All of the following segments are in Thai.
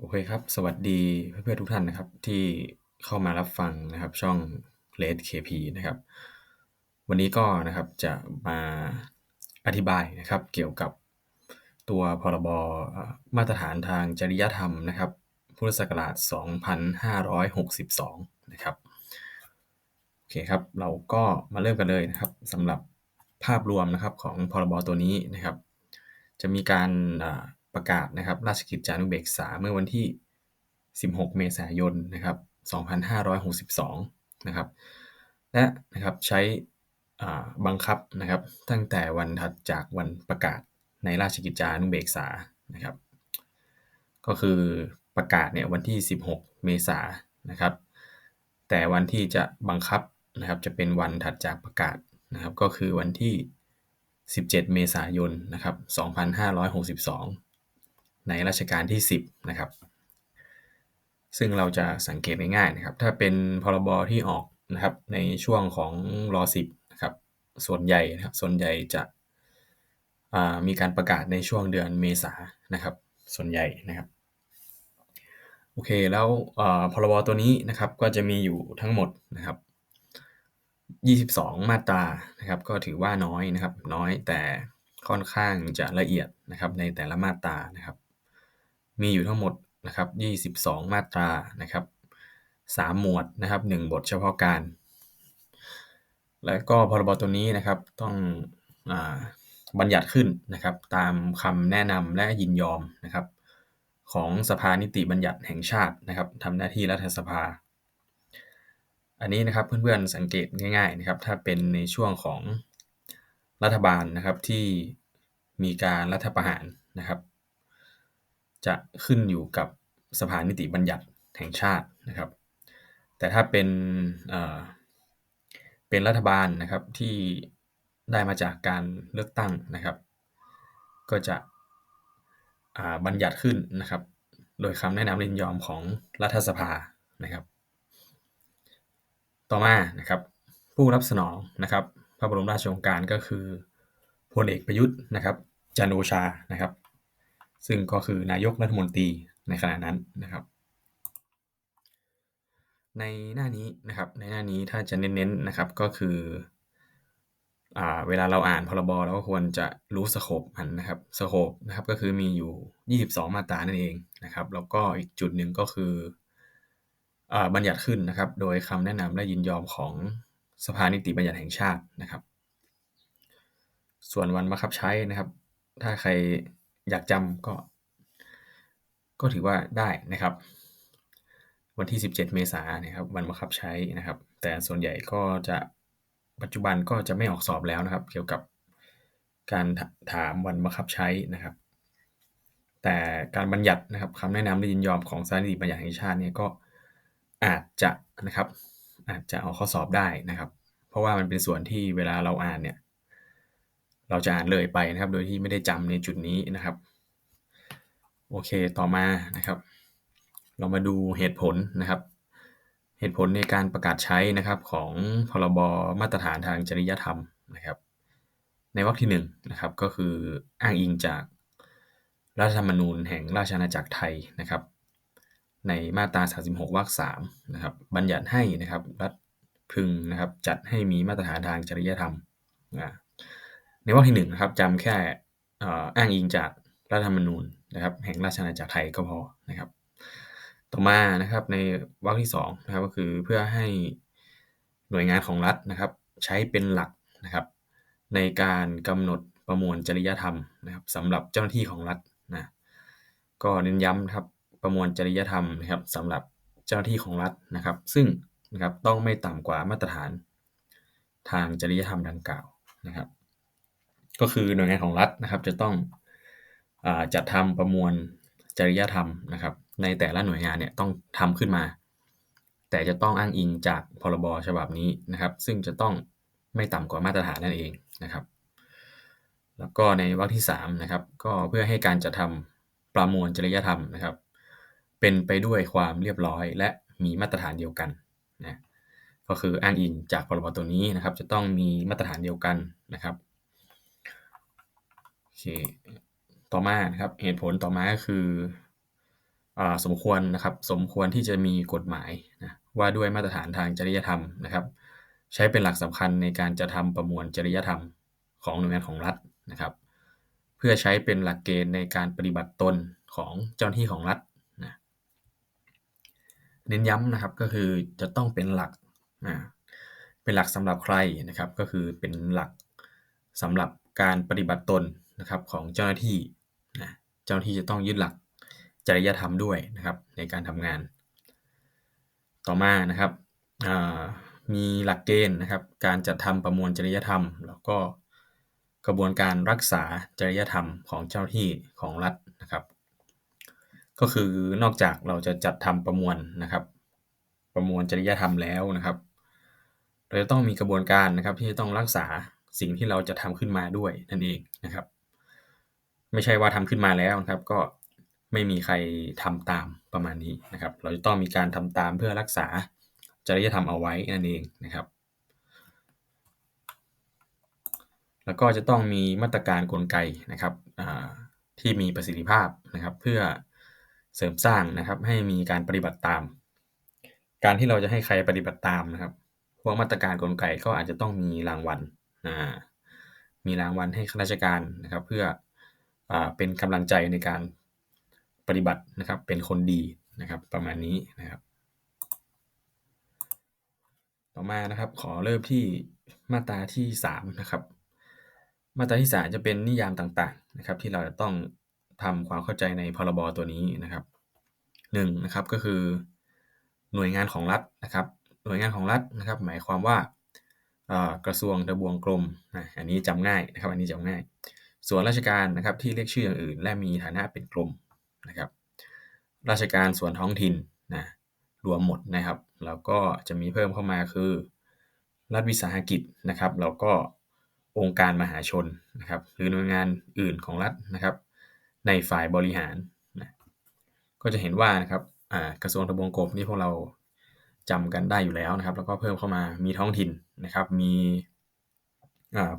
โอเคครับ สวัสดีเพื่อนๆทุกท่านนะครับ ที่เข้ามารับฟังนะครับช่อง Red KP นะครับ วันนี้ก็นะครับจะมาอธิบายนะครับ เกี่ยวกับตัวพรบมาตรฐานทางจริยธรรมนะครับพุทธศักราช 2562 นะครับโอเคครับ เราก็มาเริ่มกันเลยนะครับสำหรับภาพรวมนะครับของพรบตัวนี้นะครับ จะมีการ ประกาศนะครับราชกิจจานุเบกษาเมื่อวันที่ 16 เมษายนนะครับ2562นะครับและนะครับใช้บังคับนะครับตั้งแต่วันถัดจากวันประกาศในราชกิจจานุเบกษานะครับ ก็คือประกาศเนี่ยวันที่ 16 เมษายนนะครับ แต่วันที่จะบังคับนะครับจะเป็นวันถัดจากประกาศนะครับ ก็คือวันที่ 17 เมษายนนะครับ2562 ในรัชกาลที่ 10 นะครับ ซึ่งเราจะสังเกตง่ายๆนะครับ ถ้าเป็นพรบที่ออกนะครับในช่วงของรอ10นะครับ ส่วนใหญ่นะครับ ส่วนใหญ่จะมีการประกาศในช่วงเดือนเมษานะครับ ส่วนใหญ่นะครับ โอเค แล้วพรบตัวนี้นะครับ ก็จะมีอยู่ทั้งหมดนะครับ22 มาตรานะครับ ก็ถือว่าน้อยนะครับ น้อยแต่ค่อนข้างจะละเอียดนะครับในแต่ละมาตรานะครับ มีอยู่ทั้งหมดนะครับ22 มาตรานะครับ3หมวดนะครับ1บทเฉพาะการ และก็พรบตัวนี้นะครับต้องอบัญญัติขึ้นนะครับ ตามคำแนะนำและยินยอมนะครับ ของสภานิติบัญญัติแห่งชาตินะครับทำหน้าที่รัฐสภา อันนี้นะครับเพื่อนๆสังเกตง่ายๆนะครับ ถ้าเป็นในช่วงของรัฐบาลนะครับที่มีการรัฐประหารนะครับ จะขึ้นอยู่กับสภานิติบัญญัติแห่งชาตินะครับ แต่ถ้าเป็นเป็นรัฐบาลนะครับที่ได้มาจากการเลือกตั้งนะครับ ก็จะบัญญัติขึ้นนะครับ โดยคำแนะนำยินยอมของรัฐสภานะครับ ต่อมานะครับผู้รับสนองนะครับ พระบรมราชโองการก็คือพลเอกประยุทธ์นะครับจันโอชานะครับ ซึ่งก็คือนายกรัฐมนตรีในขณะนั้นนะครับ ในหน้านี้นะครับในหน้านี้ถ้าจะเน้นๆนะครับก็คืออเวลาเราอ่านพรบเราก็ควรจะรู้สโคปมันนะครับสโคปนะครับก็คือมีอยู่ 22 มาตรานั่นเองนะครับ แล้วก็อีกจุดหนึ่งก็คืออบัญญัติขึ้นนะครับ โดยคำแนะนำและยินยอมของสภานิติบัญญัติแห่งชาตินะครับ ส่วนวันบังคับใช้นะครับ ถ้าใคร อยากจำก็ ก็ถือว่าได้นะครับ วันที่ 17 เมษายนนะครับวันบังคับใช้นะครับ แต่ส่วนใหญ่ก็จะปัจจุบันก็จะไม่ออกสอบแล้วนะครับ เกี่ยวกับการถามวันบังคับใช้นะครับ แต่การบัญญัตินะครับคำแนะนำและยินยอมของสารนิติบัญญัติแห่งชาติเนี่ยก็อาจจะนะครับ อาจจะเอาข้อสอบได้นะครับ เพราะว่ามันเป็นส่วนที่เวลาเราอ่านเนี่ย เราจะอ่านเลยไปนะครับ โดยที่ไม่ได้จำในจุดนี้นะครับ โอเคต่อมานะครับ เรามาดูเหตุผลนะครับ เหตุผลในการประกาศใช้นะครับของพรบมาตรฐานทางจริยธรรมนะครับ ในวรรคที่1นนะครับก็คืออ้างอิงจากรัฐธรรมนูญแห่งราชอาณาจักรไทยนะครับ ในมาตรา 36 วรรค3นะครับบัญญัติให้นะครับรัฐพึงนะครับจัดให้มีมาตรฐานทางจริยธรรมนะ ในวรรคที่1นะครับจำแค่อ้างอิงจากรัฐธรรมนูญนะครับ แห่งราชอาณาจักรไทยก็พอนะครับ ต่อมานะครับในวรรคที่2นะครับก็คือเพื่อให้หน่วยงานของรัฐนะครับ ใช้เป็นหลักนะครับ ในการกำหนดประมวลจริยธรรมนะครับสำหรับเจ้าหน้าที่ของรัฐนะก็เน้นย้ำครับประมวลจริยธรรมนะครับสำหรับเจ้าหน้าที่ของรัฐนะครับ ซึ่งนะครับต้องไม่ต่ำกว่ามาตรฐานทางจริยธรรมดังกล่าวนะครับ ก็คือหน่วยงานของรัฐนะครับ จะต้องอจัดทำประมวลจริยธรรมนะครับ ในแต่ละหน่วยงานเนี่ยต้องทำขึ้นมา แต่จะต้องอ้างอิงจากพรบฉบับนี้นะครับ ซึ่งจะต้องไม่ต่ำกว่ามาตรฐานนั่นเองนะครับ แล้วก็ในวรรคที่3นะครับก็เพื่อให้การจะทำประมวลจริยธรรมนะครับ เป็นไปด้วยความเรียบร้อย และมีมาตรฐานเดียวกันนะก็คืออ้างอิงจากพรบตัวนี้นะครับ จะต้องมีมาตรฐานเดียวกันนะครับ เค ต่อมานะครับเหตุผลต่อมาก็คือสมควรนะครับสมควรที่จะมีกฎหมายนะว่าด้วยมาตรฐานทางจริยธรรมนะครับ ใช้เป็นหลักสำคัญในการจะทำประมวลจริยธรรมของหน่วยงานของรัฐนะครับ เพื่อใช้เป็นหลักเกณฑ์ในการปฏิบัติตนของเจ้าหน้าที่ของรัฐนะเน้นย้ำนะครับก็คือจะต้องเป็นหลักนะเป็นหลักสำหรับใครนะครับ ก็คือเป็นหลักสำหรับการปฏิบัติตน นะครับของเจ้าหน้าที่นะเจ้าหน้าที่จะต้องยึดหลักจริยธรรมด้วยนะครับในการทำงาน ต่อมานะครับมีหลักเกณฑ์นะครับ การจัดทำประมวลจริยธรรม แล้วก็กระบวนการรักษาจริยธรรมของเจ้าหน้าที่ของรัฐนะครับ ก็คือนอกจากเราจะจัดทำประมวลนะครับ ประมวลจริยธรรมแล้วนะครับ เราจะต้องมีกระบวนการนะครับที่จะต้องรักษาสิ่งที่เราจะทำขึ้นมาด้วยนั่นเองนะครับ ไม่ใช่ว่าทำขึ้นมาแล้วนะครับ ก็ไม่มีใครทำตามประมาณนี้นะครับ เราจะต้องมีการทำตามเพื่อรักษาจริยธรรมเอาไว้นั่นเองนะครับ แล้วก็จะต้องมีมาตรการกลไกนะครับที่มีประสิทธิภาพนะครับ เพื่อเสริมสร้างนะครับให้มีการปฏิบัติตาม การที่เราจะให้ใครปฏิบัติตามนะครับพวกมาตรการกลไกก็อาจจะต้องมีรางวัลมีรางวัลให้ข้าราชการนะครับ เพื่อ เป็นกำลังใจในการปฏิบัตินะครับ เป็นคนดีนะครับประมาณนี้นะครับ ต่อมานะครับขอเริ่มที่มาตราที่3นะครับมาตราที่3จะเป็นนิยามต่างๆนะครับ ที่เราจะต้องทำความเข้าใจในพรบตัวนี้นะครับ1นนะครับก็คือ หน่วยงานของรัฐนะครับ หน่วยงานของรัฐนะครับ หมายความว่ากระทรวงทบวงกรมอันนี้จำง่ายนะครับ อันนี้จำง่าย ส่วนราชการนะครับที่เรียกชื่ออย่างอื่น และมีฐานะเป็นกรมนะครับ ราชการส่วนท้องถิ่นนะรวมหมดนะครับ แล้วก็จะมีเพิ่มเข้ามาคือ รัฐวิสาหกิจนะครับ แล้วก็องค์การมหาชนนะครับ หรือหน่วยงานอื่นของรัฐนะครับ ในฝ่ายบริหารนะก็จะเห็นว่านะครับกระทรวงทบวงกรมนี่พวกเราจำกันได้อยู่แล้วนะครับ แล้วก็เพิ่มเข้ามามีท้องถิ่นนะครับ มี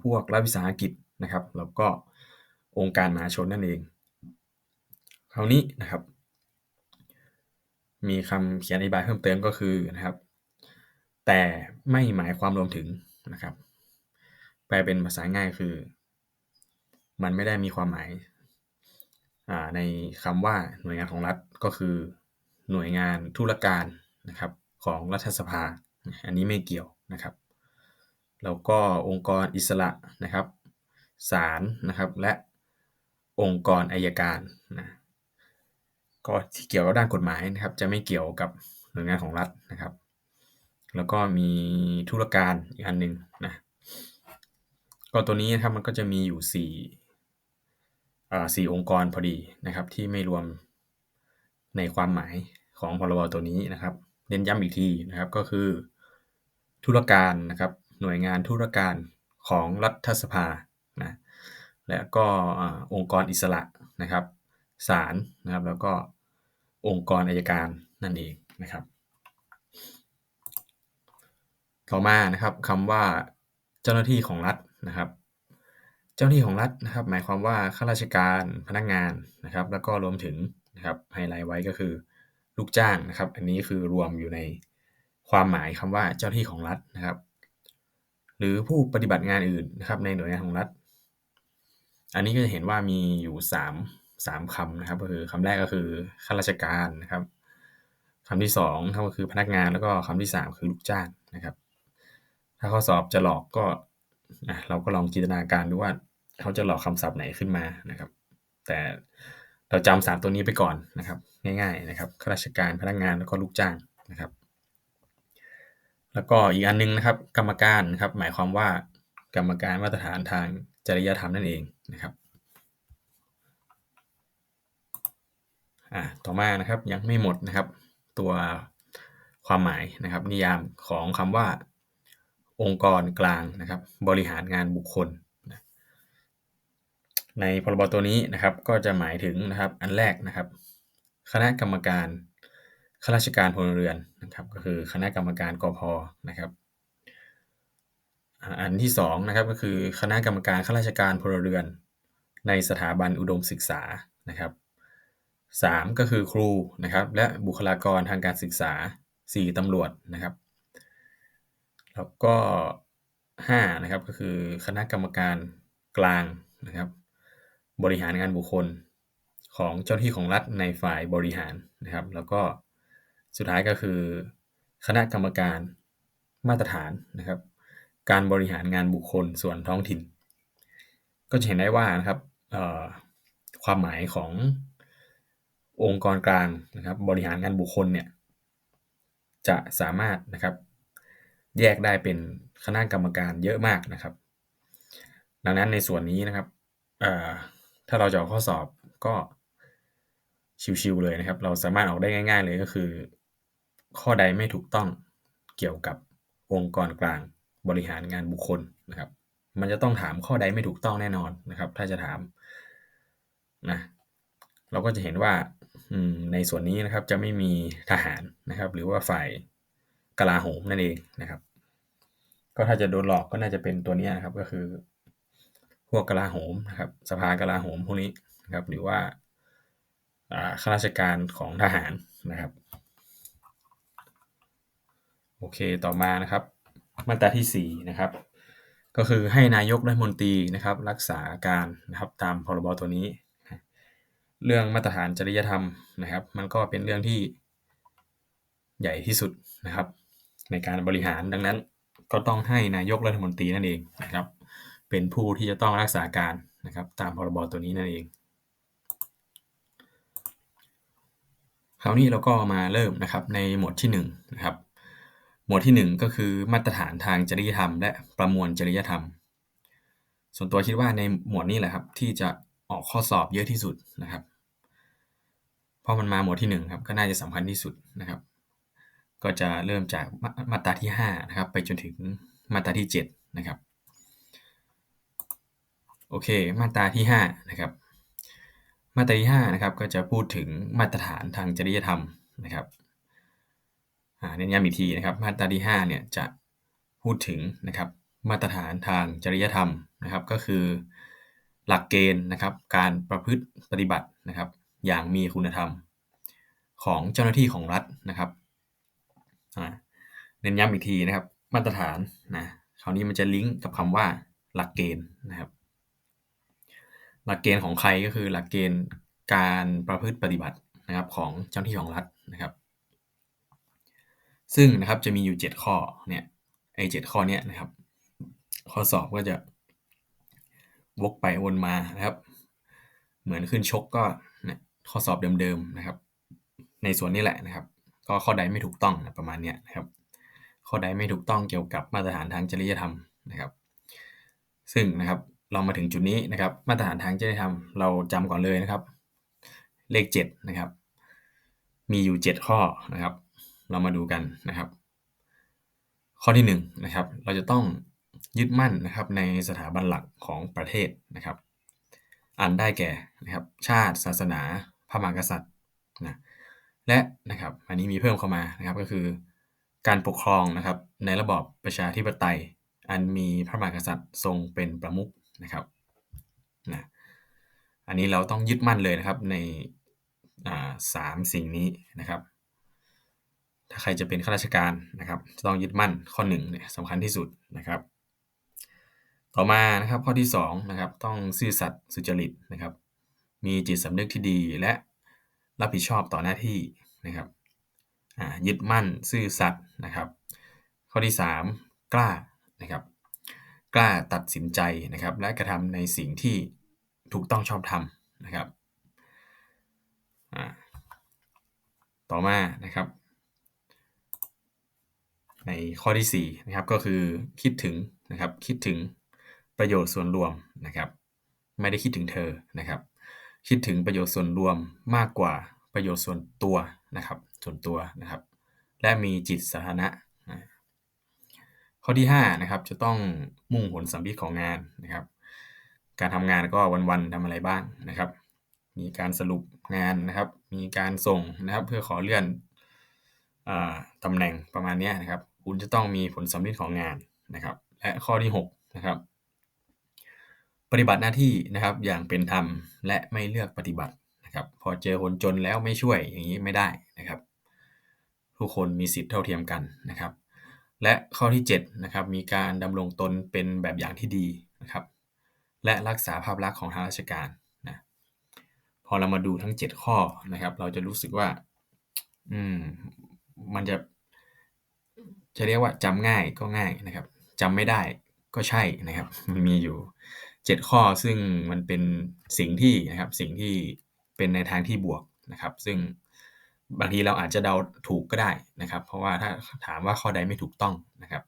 พวกรัฐวิสาหกิจนะครับ แล้วก็ องค์การมหาชนนั่นเอง คราวนี้นะครับ มีคำเขียนอธิบายเพิ่มเติมก็คือนะครับ แต่ไม่หมายความรวมถึงนะครับ แปลเป็นภาษาง่ายคือ มันไม่ได้มีความหมายในคำว่าหน่วยงานของรัฐก็คือหน่วยงานธุรการนะครับของรัฐสภา อันนี้ไม่เกี่ยวนะครับแล้วก็องค์กรอิสระนะครับศาลนะครับ และ องค์กรอายการนะก็ที่เกี่ยวกับด้านกฎหมายนะครับ จะไม่เกี่ยวกับหน่วยงานของรัฐนะครับ แล้วก็มีธุรการอีกอันหนึ่งนะก็ตัวนี้นะครับมันก็จะมีอยู่สี่สี่องค์กรพอดีนะครับ ที่ไม่รวมในความหมายของพรบตัวนี้นะครับ เน้นย้ำอีกทีนะครับก็คือธุรการนะครับ หน่วยงานธุรการของรัฐสภา และก็องค์กรอิสระนะครับศาลนะครับ แล้วก็องค์กรอายการนั่นเองนะครับ ต่อมานะครับคำว่าเจ้าหน้าที่ของรัฐนะครับ เจ้าหน้าที่ของรัฐนะครับ หมายความว่าข้าราชการพนักงานนะครับ แล้วก็รวมถึงนะครับไฮไลท์ไว้ก็คือลูกจ้างนะครับ อันนี้คือรวมอยู่ในความหมายคำว่าเจ้าที่ของรัฐนะครับ หรือผู้ปฏิบัติงานอื่นนะครับ ในหน่วยงานของรัฐ อันนี้ก็จะเห็นว่ามีอยู่3 3คำนะครับก็คือคำแรกก็คือข้าราชการนะครับคำที่2ก็คือพนักงานแล้วก็คำที่ 3 คือลูกจ้างนะครับ ถ้าข้อสอบจะหลอกก็เราก็ลองจินตนาการดูว่าเขาจะหลอกคำศัพท์ไหนขึ้นมานะครับ แต่เราจำสามตัวนี้ไปก่อนนะครับ ง่าย ๆนะครับข้าราชการพนักงานแล้วก็ลูกจ้างนะครับ แล้วก็อีกอันนึงนะครับ กรรมการนะครับ หมายความว่ากรรมการมาตรฐานทางจริยธรรมนั่นเอง นะครับอ่าต่อมานะครับยังไม่หมดนะครับ ตัวความหมายนะครับ นิยามของคำว่า องค์กรกลางนะครับ บริหารงานบุคคลในพรบตัวนี้นะครับ ก็จะหมายถึงนะครับอันแรกนะครับ คณะกรรมการข้าราชการพลเรือนนะครับ ก็คือคณะกรรมการกพนะครับ อันที่2นะครับก็คือคณะกรรมการข้าราชการพลเรือน ในสถาบันอุดมศึกษานะครับ3ก็คือครูนะครับและบุคลากรทางการศึกษา 4ตำรวจนะครับ แล้วก็5นะครับก็คือคณะกรรมการกลางนะครับ บริหารงานบุคคลของเจ้าหน้าที่ของรัฐในฝ่ายบริหารนะครับ แล้วก็สุดท้ายก็คือ คณะกรรมการมาตรฐานนะครับ การบริหารงานบุคคลส่วนท้องถิ่น ก็จะเห็นได้ว่านะครับความหมายขององค์กรกลางนะครับบริหารงานบุคคลเนี่ยจะสามารถนะครับแยกได้เป็นคณะกรรมการเยอะมากนะครับ ดังนั้นในส่วนนี้นะครับถ้าเราจะออกข้อสอบก็ชิวๆเลยนะครับ เราสามารถออกได้ง่าย ๆ เลยก็คือ ข้อใดไม่ถูกต้องเกี่ยวกับองค์กรกลาง บริหารงานบุคคลนะครับ มันจะต้องถามข้อใดไม่ถูกต้องแน่นอนนะครับ ถ้าจะถามนะเราก็จะเห็นว่าในส่วนนี้นะครับจะไม่มีทหารนะครับ หรือว่าฝ่ายกลาโหมนั่นเองนะครับ ก็ถ้าจะโดนหลอกก็น่าจะเป็นตัวนี้นะครับก็คือ พวกกลาโหมนะครับ สภากลาโหมพวกนี้นะครับ หรือว่าข้าราชการของทหารนะครับ โอเคต่อมานะครับ มาตราที่ 4 นะครับ ก็คือให้นายกรัฐมนตรีนะครับ รักษาการนะครับตามพรบตัวนี้ เรื่องมาตรฐานจริยธรรมนะครับ มันก็เป็นเรื่องที่ใหญ่ที่สุดนะครับ ในการบริหารดังนั้นก็ต้องให้นายกรัฐมนตรีนั่นเองนะครับ เป็นผู้ที่จะต้องรักษาการนะครับ ตามพรบตัวนี้นั่นเอง คราวนี้เราก็มาเริ่มนะครับในหมวดที่1นนะครับ หมวดที่ 1 ก็คือมาตรฐานทางจริยธรรม และประมวลจริยธรรม ส่วนตัวคิดว่าในหมวดนี้แหละครับ ที่จะออกข้อสอบเยอะที่สุดนะครับ เพราะมันมาหมวดที่1ครับก็น่าจะสำคัญที่สุดนะครับ ก็จะเริ่มจากมาตราที่5นะครับไปจนถึงมาตราที่7นะครับโอเค มาตราที่5นะครับมาตราที่5นะครับก็จะพูดถึงมาตรฐานทางจริยธรรมนะครับ เน้นย้ำอีกทีนะครับ มาตราที่5เนี่ยจะพูดถึงนะครับมาตรฐานทางจริยธรรมนะครับ ก็คือ หลักเกณฑ์นะครับ การประพฤติปฏิบัตินะครับ อย่างมีคุณธรรม ของเจ้าหน้าที่ของรัฐนะครับเน้นย้ำอีกทีนะครับ มาตรฐานนะคราวนี้มันจะลิงก์กับคำว่าหลักเกณฑ์นะครับ หลักเกณฑ์ของใครก็คือหลักเกณฑ์การประพฤติปฏิบัตินะครับของเจ้าหน้าที่ของรัฐนะครับ ซึ่งนะครับจะมีอยู่ 7 ข้อเนี่ยไอ้เข้อเนี้ยนะครับ ข้อสอบก็จะวกไปวนมานะครับ เหมือนขึ้นชกก็เนี่ยข้อสอบเดิมๆนะครับ ในส่วนนี้แหละนะครับ ก็ข้อใดไม่ถูกต้องนะประมาณเนี้ยนะครับ ข้อใดไม่ถูกต้องเกี่ยวกับมาตรฐานทางจริยธรรมนะครับ ซึ่งนะครับเรามาถึงจุดนี้นะครับ มาตรฐานทางจริยธรรมเราจำก่อนเลยนะครับ เลข7นะครับ มีอยู่ 7 ข้อนะครับ เรามาดูกันนะครับ ข้อที่1นนะครับ เราจะต้องยึดมั่นนะครับในสถาบันหลักของประเทศนะครับ อันได้แก่นะครับ ชาติศาสนาพระมหากษัตริย์นะและนะครับอันนี้มีเพิ่มเข้ามานะครับก็คือ การปกครองนะครับในระบอบประชาธิปไตย อันมีพระมหากษัตริย์ทรงเป็นประมุขนะครับนะอันนี้เราต้องยึดมั่นเลยนะครับในสามสิ่งนี้นะครับ ถ้าใครจะเป็นข้าราชการนะครับจะต้องยึดมั่นข้อ1เนี่ยสำคัญที่สุดนะครับ ต่อมานะครับข้อที่2นะครับต้องซื่อสัตย์สุจริตนะครับ มีจิตสำนึกที่ดีและรับผิดชอบต่อหน้าที่นะครับยึดมั่นซื่อสัตย์นะครับ ข้อที่ 3 กล้านะครับ กล้าตัดสินใจนะครับ และกระทำในสิ่งที่ถูกต้องชอบธรรมนะครับต่อมานะครับ ในข้อที่4นะครับก็คือคิดถึงนะครับคิดถึงประโยชน์ส่วนรวมนะครับไม่ได้คิดถึงเธอนะครับ คิดถึงประโยชน์ส่วนรวมมากกว่าประโยชน์ส่วนตัวนะครับส่วนตัวนะครับ และมีจิตสาธารณะข้อที่5นะครับจะต้องมุ่งผลสัมพิตของงานนะครับ การทำงานก็วันๆทำอะไรบ้างนะครับ มีการสรุปงานนะครับ มีการส่งนะครับเพื่อขอเลื่อนอตำแหน่งประมาณนี้นะครับ คุณจะต้องมีผลสัมพิตของงานนะครับ และข้อที่6นะครับ ปฏิบัติหน้าที่นะครับอย่างเป็นธรรมและไม่เลือกปฏิบัตินนะครับ พอเจอคนจนแล้วไม่ช่วยอย่างนี้ไม่ได้นะครับ ทุกคนมีสิทธิ์เท่าเทียมกันนะครับ และข้อที่7นะครับมีการดำรงตนเป็นแบบอย่างที่ดีนะครับ และรักษาภาพลักษณ์ของทางราชการนะพอเรามาดูทั้ง 7 ข้อนะครับ เราจะรู้สึกว่า อืม มันจะ จะเรียกว่าจำง่ายก็ง่ายนะครับจำไม่ได้ก็ใช่นะครับ มันมีอยู่ 7 ข้อซึ่งมันเป็นสิ่งที่นะครับสิ่งที่เป็นในทางที่บวกนะครับ ซึ่งบางทีเราอาจจะเดาถูกก็ได้นะครับ เพราะว่าถ้าถามว่าข้อใดไม่ถูกต้องนะครับ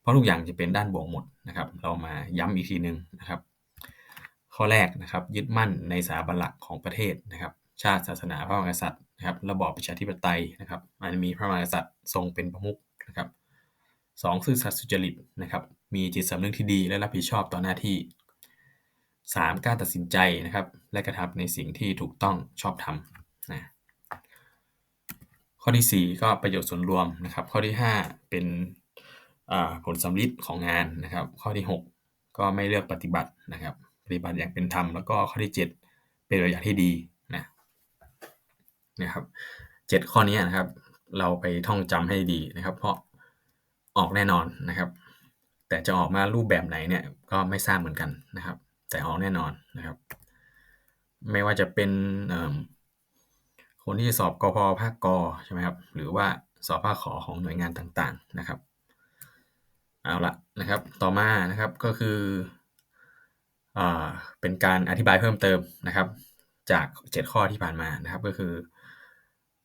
เพราะทุกอย่างจะเป็นด้านบวกหมดนะครับ เรามาย้ำอีกทีหนึ่งนะครับ ข้อแรกนะครับ ยึดมั่นในสถาบันหลักของประเทศนะครับ ชาติศาสนาพระมหากษัตริย์นะครับ ระบอบประชาธิปไตยนะครับ มันมีพระมหากษัตริย์ทรงเป็นประมุข นะครับสองซื่อสัตย์สุจริตนะครับมีจิตสำนึกที่ดีและรับผิดชอบต่อหน้าที่ 3. กล้าตัดสินใจนะครับและกระทำในสิ่งที่ถูกต้องชอบธรรมนะข้อที่ 4 ก็ประโยชน์ส่วนรวมนะครับ ข้อที่ 5 เป็นผลสำลิดของงานนะครับ ข้อที่ 6 ก็ไม่เลือกปฏิบัตินะครับ ปฏิบัติอย่างเป็นธรรมแล้วก็ข้อที่ 7 เป็นตัวอย่างที่ดีนะนะครับเจ็ดข้อนี้นะครับ เราไปท่องจำให้ดีนะครับ เพราะออกแน่นอนนะครับ แต่จะออกมารูปแบบไหนเนี่ยก็ไม่ทราบเหมือนกันนะครับ แต่ออกแน่นอนนะครับ ไม่ว่าจะเป็นคนที่สอบกพภาคกใช่ไหมครับหรือว่าสอบภาคขอของหน่วยงานต่างๆนะครับเอาละนะครับต่อมานะครับก็คืออเป็นการอธิบายเพิ่มเติมนะครับ จาก 7 ข้อที่ผ่านมานะครับก็คือ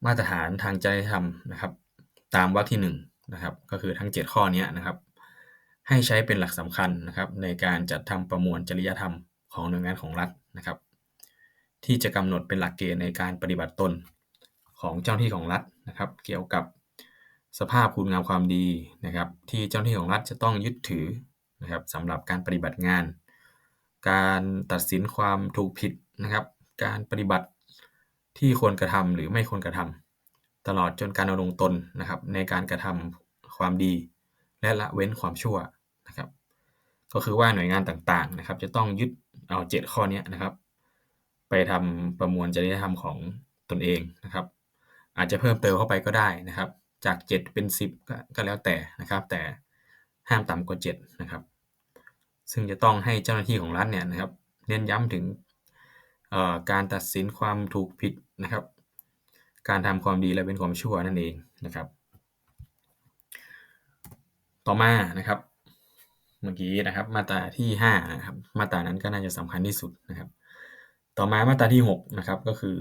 มาตรฐานทางจริยธรรมนะครับ ตามวรรคที่1นนะครับก็คือทั้ง 7 ข้อนี้นะครับ ให้ใช้เป็นหลักสำคัญนะครับ ในการจัดทำประมวลจริยธรรมของหน่วยงานของรัฐนะครับ ที่จะกำหนดเป็นหลักเกณฑ์ในการปฏิบัติตนของเจ้าหน้าที่ของรัฐนะครับ เกี่ยวกับสภาพคุณงามความดีนะครับ ที่เจ้าหน้าที่ของรัฐจะต้องยึดถือนะครับสำหรับการปฏิบัติงาน การตัดสินความถูกผิดนะครับ การปฏิบัติ ที่ควรกระทำหรือไม่ควรกระทำ ตลอดจนการดำรงตนนะครับ ในการกระทำความดี และละเว้นความชั่วนะครับ ก็คือว่าหน่วยงานต่างๆนะครับ จะต้องยึดเอาเจ็ดข้อนี้นะครับ ไปทำประมวลจริยธรรมของตนเองนะครับ อาจจะเพิ่มเติมเข้าไปก็ได้นะครับ จาก 7 เป็น 10ก็ก็แล้วแต่นะครับ แต่ห้ามต่ำกว่า7นะครับ ซึ่งจะต้องให้เจ้าหน้าที่ของรัฐเนี่ยนะครับ เน้นย้ำถึงการตัดสินความถูกผิด นะครับ การทำความดีและเป็นความชั่วนั่นเองนะครับ ต่อมานะครับ เมื่อกี้นะครับ มาตราที่5นะครับ มาตรานั้นก็น่าจะสำคัญที่สุดนะครับ ต่อมามาตราที่6นะครับก็คือ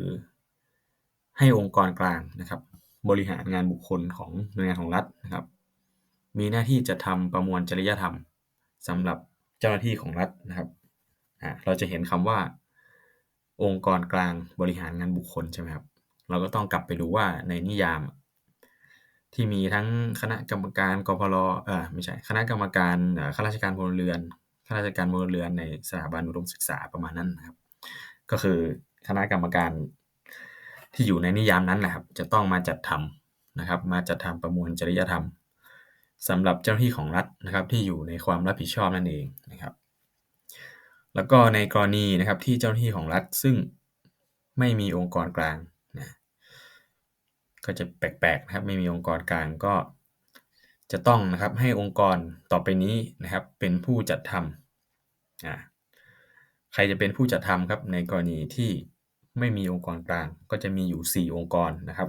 ให้องค์กรกลางนะครับ บริหารงานบุคคลของหน่วยงานของรัฐนะครับ มีหน้าที่จะทำประมวลจริยธรรมสำหรับเจ้าหน้าที่ของรัฐนะครับเราจะเห็นคำว่า องค์กรกลางบริหารงานบุคคลใช่ไหมครับ เราก็ต้องกลับไปดูว่าในนิยาม ที่มีทั้งคณะกรรมการกพลเออไม่ใช่คณะกรรมการข้าราชการพลเรือนข้าราชการพลเรือนในสถาบันอุดมศึกษาประมาณนั้นนะครับ ก็คือคณะกรรมการที่อยู่ในนิยามนั้นนะครับ จะต้องมาจัดทำนะครับ มาจัดทำประมวลจริยธรรมสำหรับเจ้าหน้าที่ของรัฐนะครับ ที่อยู่ในความรับผิดชอบนั่นเองนะครับ แล้วก็ในกรณีนะครับที่เจ้าหน้าที่ของรัฐซึ่งไม่มีองค์กรกลางนะก็จะแปลกๆนะครับไม่มีองค์กรกลางก็จะต้องนะครับให้องค์กรต่อไปนี้นะครับเป็นผู้จัดทำอ่าใครจะเป็นผู้จัดทำครับในกรณีที่ไม่มีองค์กรกลาง ก็จะมีอยู่ 4 องค์กรนะครับ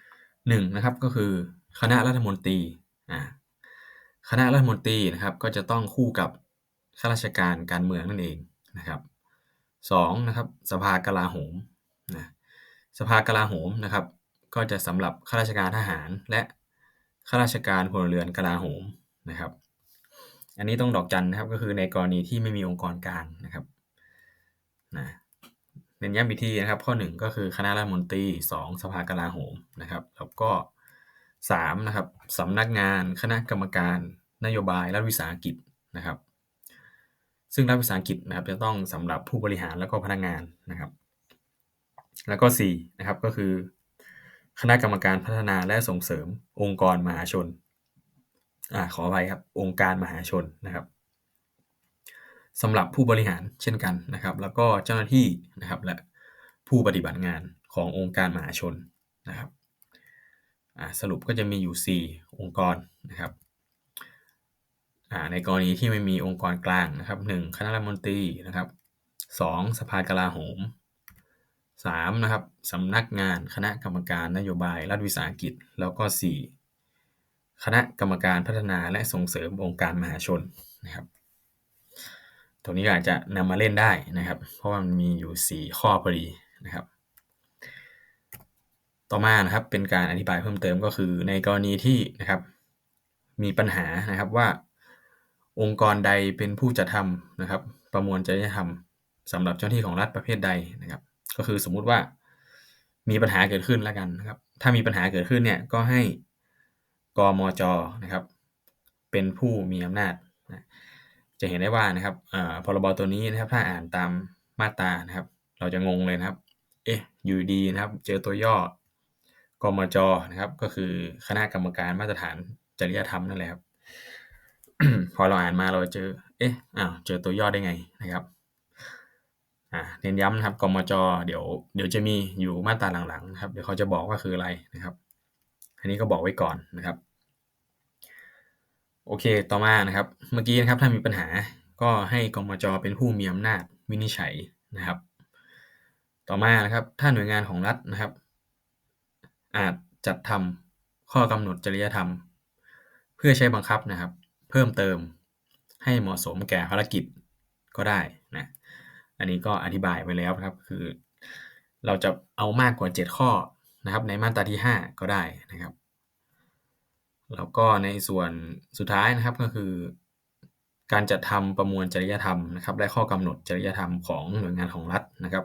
1นะครับก็คือคณะรัฐมนตรีอ่าคณะรัฐมนตรีนะครับก็จะต้องคู่กับ ข้าราชการการเมืองนั่นเองนะครับสองนะครับสภากลาโหมนะสภากลาโหมนะครับ ก็จะสำหรับข้าราชการทหารและข้าราชการพลเรือนกลาโหมนะครับ อันนี้ต้องดอกจันนะครับก็คือในกรณีที่ไม่มีองค์กรกลางนะครับนะเน้นย้ำอีกทีนะครับ ข้อ 1 ก็คือคณะรัฐมนตรี 2 สภากลาโหมนะครับ แล้วก็3นะครับสำนักงานคณะกรรมการนโยบายและวิสาหกิจนะครับ ซึ่งรัฐวิสาหกิจนะครับจะต้องสำหรับผู้บริหารแล้วก็พนักงานนะครับ แล้วก็4นะครับก็คือ คณะกรรมการพัฒนาและส่งเสริมองค์กรมหาชนอ่าขออภัยครับองค์การมหาชนนะครับสำหรับผู้บริหารเช่นกันนะครับ แล้วก็เจ้าหน้าที่นะครับและผู้ปฏิบัติงานขององค์การมหาชนนะครับสรุปก็จะมีอยู่ 4 องค์กรนะครับ ในกรณีที่ไม่มีองค์กรกลางนะครับ 1. คณะรัฐมนตรีนะครับ 2. สภากลาโหม 3. นะครับสำนักงานคณะกรรมการนโยบายรัฐวิสาหกิจ แล้วก็ 4. คณะกรรมการพัฒนาและส่งเสริมองค์การมหาชนนะครับตรงนี้อาจจะนำมาเล่นได้นะครับ เพราะว่ามันมีอยู่ 4 ข้อพอดีนะครับ ต่อมานะครับเป็นการอธิบายเพิ่มเติมก็คือในกรณีที่นะครับ มีปัญหานะครับว่า องค์กรใดเป็นผู้จัดทำนะครับ ประมวลจริยธรรมสำหรับเจ้าหน้าที่ของรัฐประเภทใดนะครับ ก็คือสมมุติว่ามีปัญหาเกิดขึ้นแล้วกันนะครับ ถ้ามีปัญหาเกิดขึ้นเนี่ยก็ให้กมจนะครับ เป็นผู้มีอำนาจนะจะเห็นได้ว่านะครับพรบตัวนี้นะครับ ถ้าอ่านตามมาตรานะครับ เราจะงงเลยนะครับ เอ๊ะอยู่ดีนะครับ เจอตัวย่อกมจนะครับ ก็คือคณะกรรมการมาตรฐานจริยธรรมนั่นแหละครับ พอเราอ่านมาเราเจอ เอ๊ะอ้าวเจอตัวย่อได้ไงนะครับอ่าเน้นย้ำนะครับกมจเดี๋ยวเดี๋ยวจะมีอยู่มาตราหลังๆนะครับเดี๋ยวเขาจะบอกว่าคืออะไรนะครับ อันนี้ก็บอกไว้ก่อนนะครับ โอเคต่อมานะครับ เมื่อกี้นะครับถ้ามีปัญหาก็ให้กมจเป็นผู้มีอำนาจวินิจฉัยนะครับ ต่อมานะครับถ้าหน่วยงานของรัฐนะครับ อาจจัดทำข้อกำหนดจริยธรรม เพื่อใช้บังคับนะครับ เพิ่มเติมให้เหมาะสมแก่ภารกิจก็ได้นะอันนี้ก็อธิบายไปแล้วครับคือ เราจะเอามากกว่า 7 ข้อนะครับ ในมาตราที่ 5 ก็ได้นะครับ แล้วก็ในส่วนสุดท้ายนะครับก็คือ การจัดทำประมวลจริยธรรมนะครับและข้อกำหนดจริยธรรมของหน่วยงานของรัฐนะครับ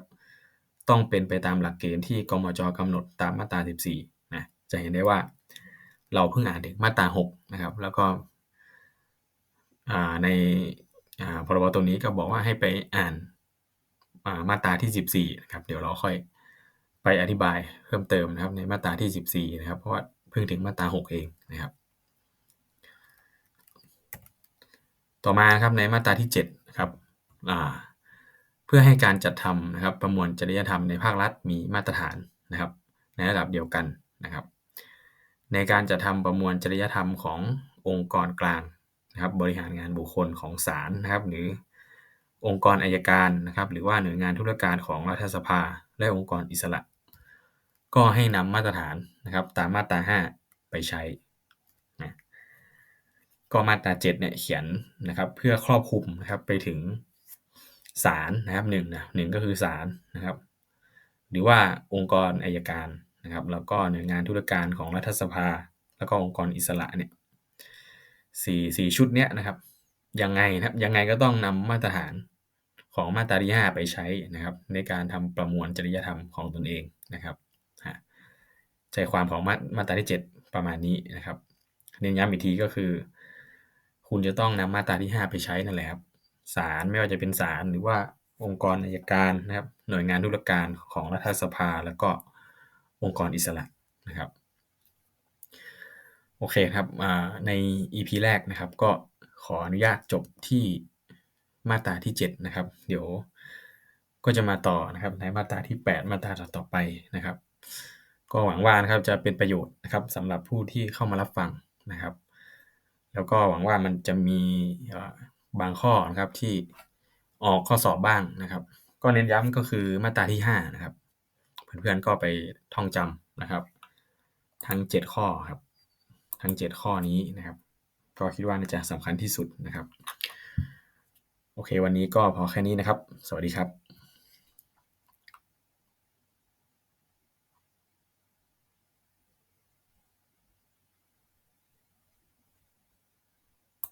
ต้องเป็นไปตามหลักเกณฑ์ที่กมจกำหนดตามมาตรา 14นะจะเห็นได้ว่า เราเพิ่งอ่านถึงมาตรา6นะครับ แล้วก็ ในพรบตัวนี้ก็บอกว่าให้ไปอ่านมาตราที่ 14นะครับเดี๋ยวเราค่อยไปอธิบายเพิ่มเติมนะครับในมาตราที่ 14นะครับเพราะว่าเพิ่งถึงมาตรา 6 เองนะครับ ต่อมาครับในมาตราที่7ครับเพื่อให้การจัดทำนะครับประมวลจริยธรรมในภาครัฐมีมาตรฐานนะครับ ในระดับเดียวกันนะครับ ในการจัดทำประมวลจริยธรรมขององค์กรกลาง นะครับบริหารงานบุคคลของศาลนะครับ หรือองค์กรอายการนะครับ หรือว่าหน่วยงานธุรการของรัฐสภา และองค์กรอิสระ ก็ให้นำมาตรฐานนะครับ ตามมาตรา 5 ไปใช้นะก็มาตรา 7 เนี่ยเขียนนะครับ เพื่อครอบคลุมนะครับไปถึงศาลนะครับหนึ่งนะหนึ่งก็คือศาลนะครับ หรือว่าองค์กรอายการนะครับ แล้วก็หน่วยงานธุรการของรัฐสภา แล้วก็องค์กรอิสระเนี่ย สี่สี่ชุดเนี้ยนะครับยังไงนะครับยังไงก็ต้องนำมาตรฐานของมาตราที่5ไปใช้นะครับ ในการทำประมวลจริยธรรมของตนเองนะครับใจความของมามาตราที่ 7 ประมาณนี้นะครับเน้นย้ำอีกทีก็คือ คุณจะต้องนำมาตราที่ 5 ไปใช้นั่นแหละครับศาลไม่ว่าจะเป็นศาลหรือว่าองค์กรอัยการนะครับ หน่วยงานธุรการของรัฐสภา แล้วก็องค์กรอิสระนะครับ โอเคครับใน EP แรกนะครับ ก็ขออนุญาตจบที่มาตราที่ 7 นะครับ เดี๋ยวก็จะมาต่อนะครับในมาตราที่ 8 มาตราต่อไปนะครับ ก็หวังว่านะครับจะเป็นประโยชน์นะครับสำหรับผู้ที่เข้ามารับฟังนะครับ แล้วก็หวังว่ามันจะมีบางข้อนะครับที่ออกข้อสอบบ้างนะครับ ก็เน้นย้ำก็คือมาตราที่ 5 นะครับ เพื่อนๆก็ไปท่องจำนะครับ ทั้ง 7 ข้อครับ ทั้ง 7 ข้อนี้นะครับก็คิดว่าน่าจะสำคัญที่สุดนะครับ โอเค วันนี้ก็พอแค่นี้นะครับ สวัสดีครับ